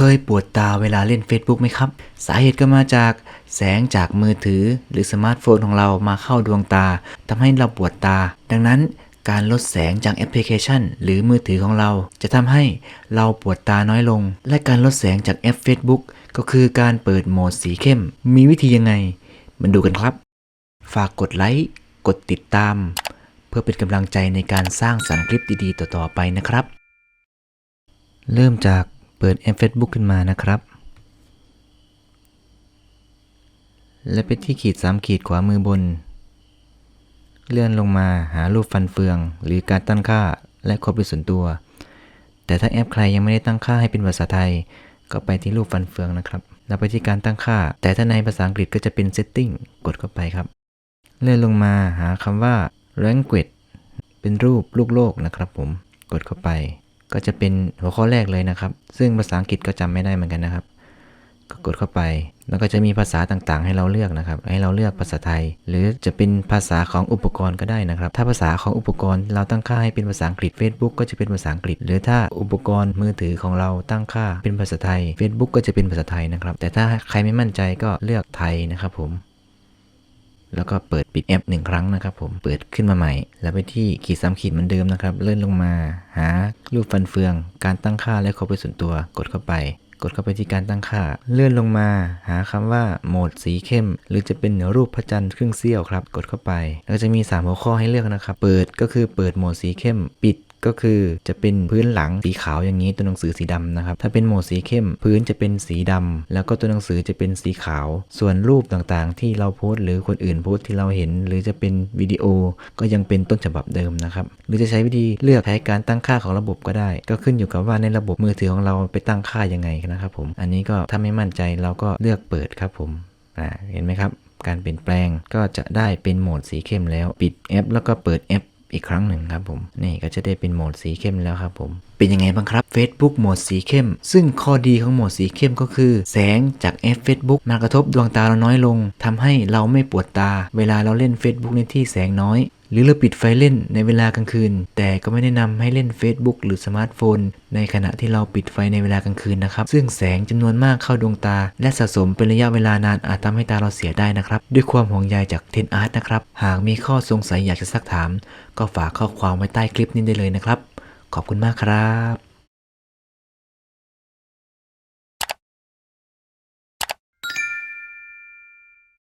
เคยปวดตาเวลาเล่น Facebook ไหมครับ สาเหตุก็มาจากแสงจากมือถือหรือสมาร์ทโฟนของเรามาเข้าดวงตาทำให้เราปวดตา ดังนั้นการลดแสงจากแอปพลิเคชัน หรือมือถือของเรา จะทำให้เราปวดตาน้อยลง และการลดแสงจากแอป Facebook ก็คือการเปิดโหมดสีเข้ม มีวิธียังไงมาดูกันครับ ฝากกดไลค์กดติดตาม เพื่อเป็นกำลังใจในการสร้างสรรค์คลิปดีๆ ต่อๆไปนะครับ เริ่มจาก เปิดแอป Facebook ขึ้นมานะครับ และไปที่ขีด 3 ขีดขวามือบน เลื่อนลงมาหารูปฟันเฟือง หรือการตั้งค่าและความเป็นส่วนตัว แต่ถ้าแอปใครยังไม่ได้ตั้งค่าให้เป็นภาษาไทย ก็ไปที่รูปฟันเฟืองนะครับ แล้วไปที่การตั้งค่า แต่ถ้าในภาษาอังกฤษก็จะเป็น setting กดเข้าไปครับ เลื่อนลงมาหาคำว่า language เป็นรูปลูกโลกนะครับผม กดเข้าไป ก็จะเป็นหัวข้อแรกเลยนะครับ ซึ่งภาษาอังกฤษก็จำไม่ได้เหมือนกันนะครับ ก็กดเข้าไป แล้วก็จะมีภาษาต่างๆ ให้เราเลือกนะครับ ให้เราเลือกภาษาไทย หรือจะเป็นภาษาของอุปกรณ์ก็ได้นะครับ ถ้าภาษาของอุปกรณ์เราตั้งค่าให้เป็นภาษาอังกฤษ Facebook ก็จะเป็นภาษาอังกฤษ หรือถ้าอุปกรณ์มือถือของเราตั้งค่าเป็นภาษาไทย Facebook ก็จะเป็นภาษาไทยนะครับ แต่ถ้าใครไม่มั่นใจก็เลือกไทยนะครับผม แล้วก็เปิดปิดแอปหนึ่งครั้งนะครับผมเปิดขึ้นมาใหม่ แล้วไปที่ขีดสามขีดเหมือนเดิมนะครับ เลื่อนลงมา หารูปฟันเฟือง การตั้งค่าและความเป็นส่วนตัวกดเข้าไป กดเข้าไปที่การตั้งค่า เลื่อนลงมา หาคำว่าโหมดสีเข้ม หรือจะเป็นรูปพระจันทร์ครึ่งเสี้ยวครับ กดเข้าไป แล้วจะมี 3 หัวข้อให้เลือกนะครับ เปิดก็คือเปิดโหมดสีเข้ม ปิดก็คือจะเป็นพื้นหลังสีขาวอย่างนี้ตัวหนังสือสีดำนะครับ ถ้าเป็นโหมดสีเข้ม พื้นจะเป็นสีดำแล้วก็ตัวหนังสือจะเป็นสีขาว ส่วนรูปต่างๆ ที่เราโพสต์หรือคนอื่นโพสต์ที่เราเห็น หรือจะเป็นวิดีโอก็ยังเป็นต้นฉบับเดิมนะครับ หรือจะใช้วิธีเลือกใช้การตั้งค่าของระบบก็ได้ ก็ขึ้นอยู่กับว่าในระบบมือถือของเราไปตั้งค่ายังไงนะครับผม อันนี้ก็ถ้าไม่มั่นใจเราก็เลือกเปิดครับผมอ่าเห็นไหมครับ การเปลี่ยนแปลงก็จะได้เป็นโหมดสีเข้มแล้ว ปิดแอป แล้วก็เปิดแอป อีกครั้งหนึ่งครับผม นี่ก็จะได้เป็นโหมดสีเข้มแล้วครับผม เป็นยังไงบ้างครับ Facebook โหมดสีเข้ม ซึ่งข้อดีของโหมดสีเข้มก็คือ แสงจากแอป Facebook มากระทบดวงตาเราน้อยลงทำให้เราไม่ปวดตา เวลาเราเล่น Facebook ในที่แสงน้อย หรือเราปิดไฟเล่นในเวลากลางคืน แต่ก็ไม่แนะนำให้เล่น Facebook หรือสมาร์ทโฟน ในขณะที่เราปิดไฟในเวลากลางคืนนะครับ ซึ่งแสงจำนวนมากเข้าดวงตา และสะสมเป็นระยะเวลานานอาจทำให้ตาเราเสียได้นะครับ ด้วยความห่วงใยจากเทนอาร์ตนะครับ หากมีข้อสงสัยอยากจะซักถาม ก็ฝากข้อความไว้ใต้คลิปนี้ได้เลยนะครับ ขอบคุณมากครับ